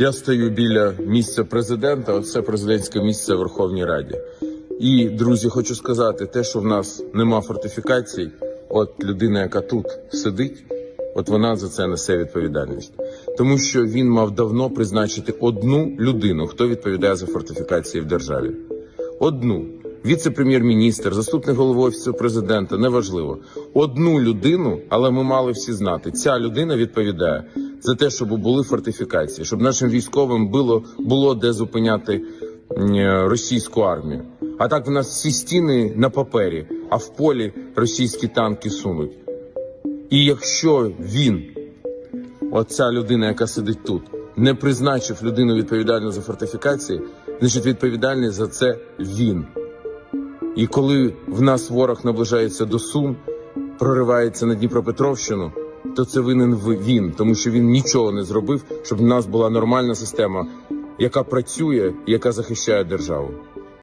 Я стою біля місця президента. Оце президентське місце в Верховній Раді. І друзі, хочу сказати, те, що в нас нема фортифікацій, от людина, яка тут сидить, от вона за це несе відповідальність, тому що він мав давно призначити одну людину, хто відповідає за фортифікації в державі. Одну віце-прем'єр-міністр, заступник голови офісу президента, неважливо. Одну людину, але ми мали всі знати. Ця людина відповідає за те, щоб були фортифікації, щоб нашим військовим було, було де зупиняти е, російську армію. А так в нас всі стіни на папері, а в полі російські танки сунуть. І якщо він, оця людина, яка сидить тут, не призначив людину відповідальну за фортифікації, значить відповідальний за це він. І коли в нас ворог наближається до Сум, проривається на Дніпропетровщину, то це винен ви- він, тому що він нічого не зробив, щоб в нас була нормальна система, яка працює яка захищає державу.